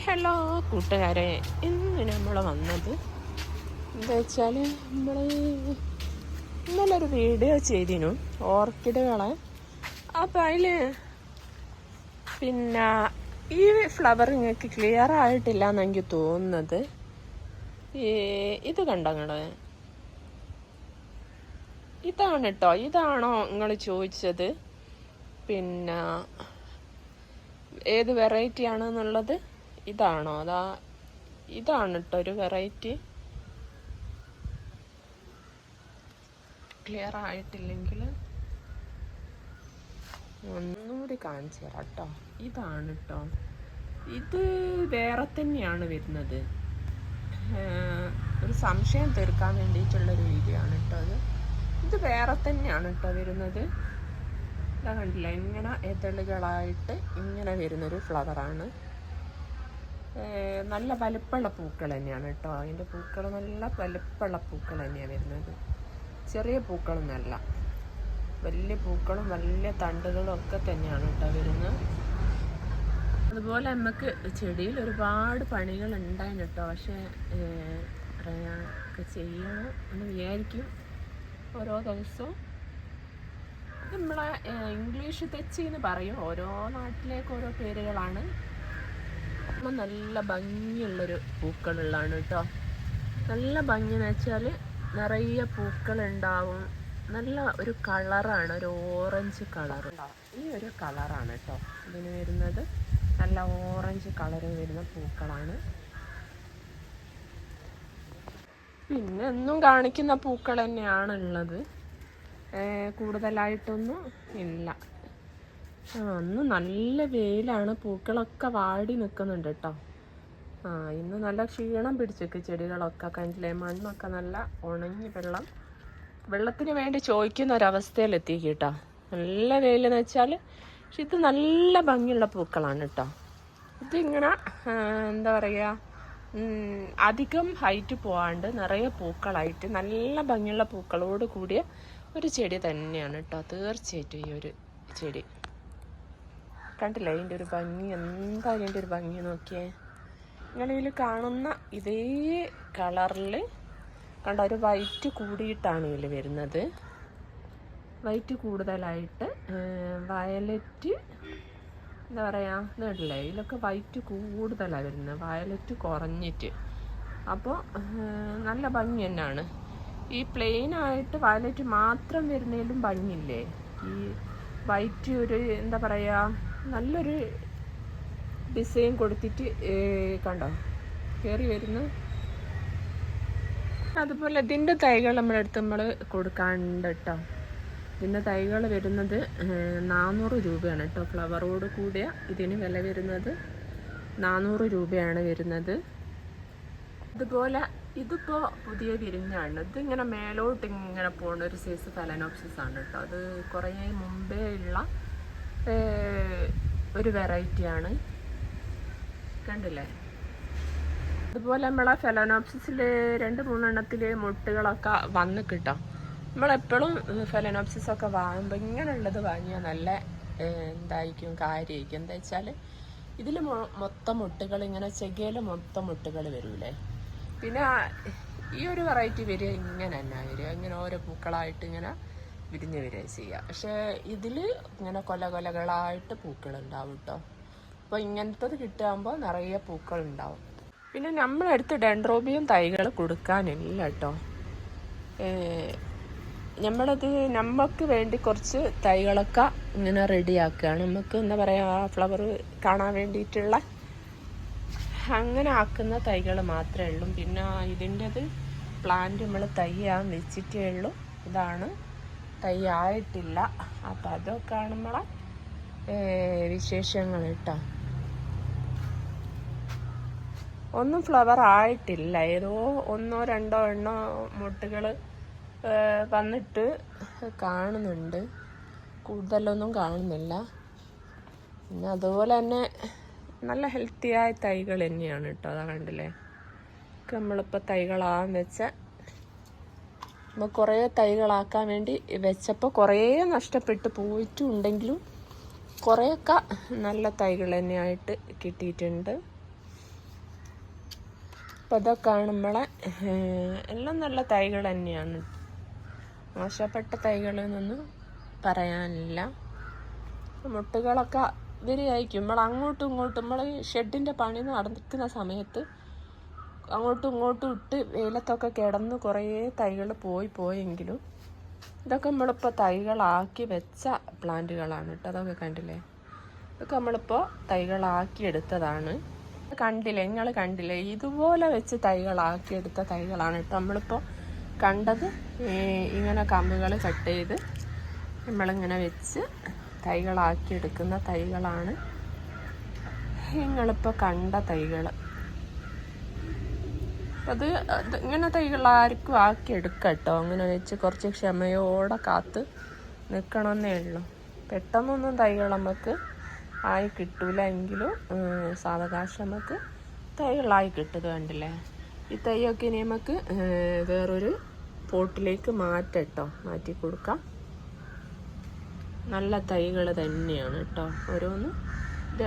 Hello കൂട്ടുകാരെ. ഇന്ന് നമ്മൾ വന്നത് എന്താ വെച്ചാൽ നമ്മൾ ഇന്നലെ ഒരു വീഡിയോ ചെയ്തിനു ഓർക്കിഡുകളെ. അപ്പം അതിൽ പിന്നെ ഈ ഫ്ലവർ നിങ്ങൾക്ക് ക്ലിയർ ആയിട്ടില്ല എന്ന് എനിക്ക് തോന്നുന്നത് ഇത് കണ്ടോ നിങ്ങൾ ഇതാണ് കേട്ടോ ഇതാണോ നിങ്ങൾ ചോദിച്ചത്? പിന്നെ ഏത് വെറൈറ്റി ആണെന്നുള്ളത്? ഇതാണോ? അതാ ഇതാണ് കേട്ടോ ഒരു വെറൈറ്റി ക്ലിയർ ആയിട്ടില്ലെങ്കിൽ ഒന്നുകൂടി കാണിച്ചു തരാം കേട്ടോ ഇതാണ് കേട്ടോ ഇത് വേറെ തന്നെയാണ് വരുന്നത്. ഒരു സംശയം തീർക്കാൻ വേണ്ടിയിട്ടുള്ളൊരു വീഡിയോ ആണ് കേട്ടോ അത്. ഇത് വേറെ തന്നെയാണ് കേട്ടോ വരുന്നത്. ഇതാ കണ്ടില്ല ഇങ്ങനെ എതളുകളായിട്ട് ഇങ്ങനെ വരുന്നൊരു ഫ്ലവറാണ് നല്ല വലിപ്പമുള്ള പൂക്കൾ തന്നെയാണ് കേട്ടോ. അതിന്റെ പൂക്കൾ നല്ല വലിപ്പമുള്ള പൂക്കൾ തന്നെയാണ് വരുന്നത്. ചെറിയ പൂക്കളൊന്നല്ല വലിയ പൂക്കളും വലിയ തണ്ടുകളും ഒക്കെ തന്നെയാണ് കേട്ടോ വരുന്നത്. അതുപോലെ നമുക്ക് ചെടിയിൽ ഒരുപാട് പണികൾ ഉണ്ടായിരുന്നു കേട്ടോ. പക്ഷേ ഒക്കെ ചെയ്യണം എന്ന് വിചാരിക്കും. ഓരോ ദിവസവും. നമ്മളെ ഇംഗ്ലീഷ് തെച്ചി എന്ന് പറയും. ഓരോ നാട്ടിലേക്ക് ഓരോ പേരുകളാണ്. നല്ല ഭംഗിയുള്ളൊരു പൂക്കളുള്ളതാണ് കേട്ടോ നല്ല ഭംഗി എന്ന് വെച്ചാൽ നിറയെ പൂക്കളുണ്ടാവും. നല്ല ഒരു കളറാണ് ഒരു ഓറഞ്ച് കളർ ഈ ഒരു കളറാണ് കേട്ടോ ഇതിന് വരുന്നത്. നല്ല ഓറഞ്ച് കളർ വരുന്ന പൂക്കളാണ്. പിന്നെ എന്നും കാണിക്കുന്ന പൂക്കൾ തന്നെയാണ് ഉള്ളത് കൂടുതലായിട്ടൊന്നും ഇല്ല. അന്ന് നല്ല വെയിലാണ്. പൂക്കളൊക്കെ വാടി നിൽക്കുന്നുണ്ട് കേട്ടോ ആ ഇന്ന് നല്ല ക്ഷീണം പിടിച്ചേക്ക് ചെടികളൊക്കെ കണ്ടില്ലേ? മണ്ണൊക്കെ നല്ല ഉണങ്ങി വെള്ളം. വെള്ളത്തിന് വേണ്ടി ചോദിക്കുന്ന ഒരവസ്ഥയിലെത്തി കേട്ടോ നല്ല വെയിലെന്ന് വെച്ചാൽ പക്ഷെ ഇത് നല്ല ഭംഗിയുള്ള പൂക്കളാണ് കേട്ടോ ഇതിങ്ങനെ എന്താ പറയുക അധികം ഹൈറ്റ് പോവാണ്ട് നിറയെ പൂക്കളായിട്ട് നല്ല ഭംഗിയുള്ള പൂക്കളോട് കൂടിയ ഒരു ചെടി തന്നെയാണ് കേട്ടോ തീർച്ചയായിട്ടും ഈ ഒരു ചെടി. കണ്ടില്ലേ? അതിന്റെ ഒരു ഭംഗി എന്താ അതിന്റെ ഒരു ഭംഗി നോക്കിയേ? നിങ്ങളിതിൽ കാണുന്ന ഇതേ കളറിൽ കണ്ട ഒരു വൈറ്റ് കൂടിയിട്ടാണ് ഇതിൽ വരുന്നത്. വൈറ്റ് കൂടുതലായിട്ട് വയലറ്റ് എന്താ പറയുക നേടില്ലേ ഇതിലൊക്കെ വൈറ്റ് കൂടുതലാണ് വരുന്നത്. വയലറ്റ് കുറഞ്ഞിട്ട്. അപ്പോൾ നല്ല ഭംഗി തന്നെയാണ്. ഈ പ്ലെയിൻ ആയിട്ട് വയലറ്റ് മാത്രം വരുന്നതിലും ഭംഗിയില്ലേ? ഈ വൈറ്റ് ഒരു എന്താ പറയുക നല്ലൊരു ഡിസൈൻ കൊടുത്തിട്ട് കണ്ടോ? കയറി വരുന്ന അതുപോലെ ഇതിന്റെ തൈകൾ നമ്മളെടുത്ത് നമ്മൾ കൊടുക്കാണ്ട് കേട്ടോ. ഇതിന്റെ തൈകൾ വരുന്നത് നാനൂറ് രൂപയാണ് കേട്ടോ. ഫ്ലവറോട് കൂടിയ ഇതിന് വില വരുന്നത് നാനൂറ് രൂപയാണ് വരുന്നത്. അതുപോലെ ഇതിപ്പോൾ പുതിയ വിരിഞ്ഞാണ്. ഇതിങ്ങനെ മേലോട്ട് ഇങ്ങനെ പോകുന്ന ഒരു സൈസ് ഫലനോപ്സിസ് ആണ് കേട്ടോ. അത് കുറേ മുമ്പേ ഉള്ള ഒരു വെറൈറ്റിയാണ് കണ്ടില്ലേ? അതുപോലെ നമ്മളെ ഫെലനോപ്സിസിൽ രണ്ട് മൂന്നെണ്ണത്തിൽ മുട്ടുകളൊക്കെ വന്ന് കിട്ടാം. നമ്മളെപ്പോഴും ഫെലനോപ്സിസൊക്കെ വാങ്ങുമ്പോൾ ഇങ്ങനെയുള്ളത് വാങ്ങിയാൽ നല്ല എന്തായിരിക്കും കാര്യമായിരിക്കും. എന്താ വെച്ചാൽ ഇതിൽ മൊത്തം മുട്ടുകൾ ഇങ്ങനെ ചെകയിൽ മൊത്തം മുട്ടുകൾ വരൂലേ? പിന്നെ ഈ ഒരു വെറൈറ്റി വരിക ഇങ്ങനെ തന്നെ വരിക. ഇങ്ങനെ ഓരോ പൂക്കളായിട്ട് ഇങ്ങനെ വിരിഞ്ഞ് വരിക ചെയ്യുക പക്ഷേ ഇതിൽ ഇങ്ങനെ കൊല കൊലകളായിട്ട് പൂക്കൾ ഉണ്ടാവും കേട്ടോ അപ്പോൾ ഇങ്ങനത്തത് കിട്ടുമ്പോൾ നിറയെ പൂക്കൾ ഉണ്ടാവും പിന്നെ നമ്മളെടുത്ത് ഡെൻഡ്രോബിയം തൈകൾ കൊടുക്കാനില്ല കേട്ടോ നമ്മളത് നമുക്ക് വേണ്ടി കുറച്ച് തൈകളൊക്കെ ഇങ്ങനെ റെഡിയാക്കുകയാണ് നമുക്ക് എന്താ പറയുക ഫ്ലവർ കാണാൻ വേണ്ടിയിട്ടുള്ള അങ്ങനെ ആക്കുന്ന തൈകൾ മാത്രമേ ഉള്ളൂ. പിന്നെ ഇതിന്റെത് പ്ലാന്റ് നമ്മൾ തൈയാൻ വെച്ചിട്ടേ ഉള്ളൂ. ഇതാണ് തൈ ആയിട്ടില്ല അപ്പം അതൊക്കെയാണ് നമ്മളെ വിശേഷങ്ങൾ കേട്ടോ ഒന്നും ഫ്ലവർ ആയിട്ടില്ല. ഏതോ ഒന്നോ രണ്ടോ എണ്ണോ മുട്ടുകൾ വന്നിട്ട് കാണുന്നുണ്ട്. കൂടുതലൊന്നും കാണുന്നില്ല. പിന്നെ അതുപോലെ തന്നെ നല്ല ഹെൽത്തിയായ തൈകൾ തന്നെയാണ് കേട്ടോ അതാ കണ്ടില്ലേ? നമ്മളിപ്പോൾ തൈകളാന്ന് വെച്ചാൽ നമ്മൾ കുറേ തൈകളാക്കാൻ വേണ്ടി വെച്ചപ്പോൾ കുറേ നഷ്ടപ്പെട്ട് പോയിട്ടുണ്ടെങ്കിലും കുറേയൊക്കെ നല്ല തൈകൾ തന്നെയായിട്ട് കിട്ടിയിട്ടുണ്ട്. അപ്പോൾ ഇതൊക്കെയാണ് നമ്മളെ എല്ലാം നല്ല തൈകൾ തന്നെയാണ്. മോശപ്പെട്ട തൈകളിൽ നിന്നും പറയാനില്ല. മുട്ടുകളൊക്കെ ഇവരെയായിരിക്കും നമ്മൾ അങ്ങോട്ടും ഇങ്ങോട്ടും നമ്മൾ ഷെഡിന്റെ പണി നടക്കുന്ന സമയത്ത് അങ്ങോട്ടും ഇങ്ങോട്ടും ഇട്ട് വെയിലത്തൊക്കെ കിടന്ന് കുറേ തൈകൾ പോയി പോയെങ്കിലും ഇതൊക്കെ നമ്മളിപ്പോൾ തൈകളാക്കി വെച്ച പ്ലാന്റുകളാണ് കേട്ടോ. അതൊക്കെ കണ്ടില്ലേ? ഇതൊക്കെ നമ്മളിപ്പോൾ തൈകളാക്കി എടുത്തതാണ്. കണ്ടില്ലേ? നിങ്ങൾ കണ്ടില്ലേ? ഇതുപോലെ വെച്ച് തൈകളാക്കി എടുത്ത തൈകളാണ് കേട്ടോ നമ്മളിപ്പോൾ കണ്ടത്. ഇങ്ങനെ കമ്പുകൾ കട്ട് ചെയ്ത് നമ്മളിങ്ങനെ വെച്ച് തൈകളാക്കി എടുക്കുന്ന തൈകളാണ്. നിങ്ങളിപ്പോൾ കണ്ട തൈകൾ അത് ഇങ്ങനെ തൈകൾ ആർക്കും ആക്കി എടുക്കാം കേട്ടോ അങ്ങനെ വെച്ച് കുറച്ച് ക്ഷമയോടെ കാത്ത് നിൽക്കണമെന്നേ ഉള്ളൂ. പെട്ടെന്നൊന്നും തൈകൾ നമുക്ക് ആയി കിട്ടൂല എങ്കിലും സാവകാശം നമുക്ക് തൈകളായി കിട്ടുക കണ്ടില്ലേ? ഈ തൈയൊക്കെ ഇനി നമുക്ക് വേറൊരു പോട്ടിലേക്ക് മാറ്റട്ടോ മാറ്റി കൊടുക്കാം. നല്ല തൈകൾ തന്നെയാണ് കേട്ടോ ഓരോന്ന് ഇത്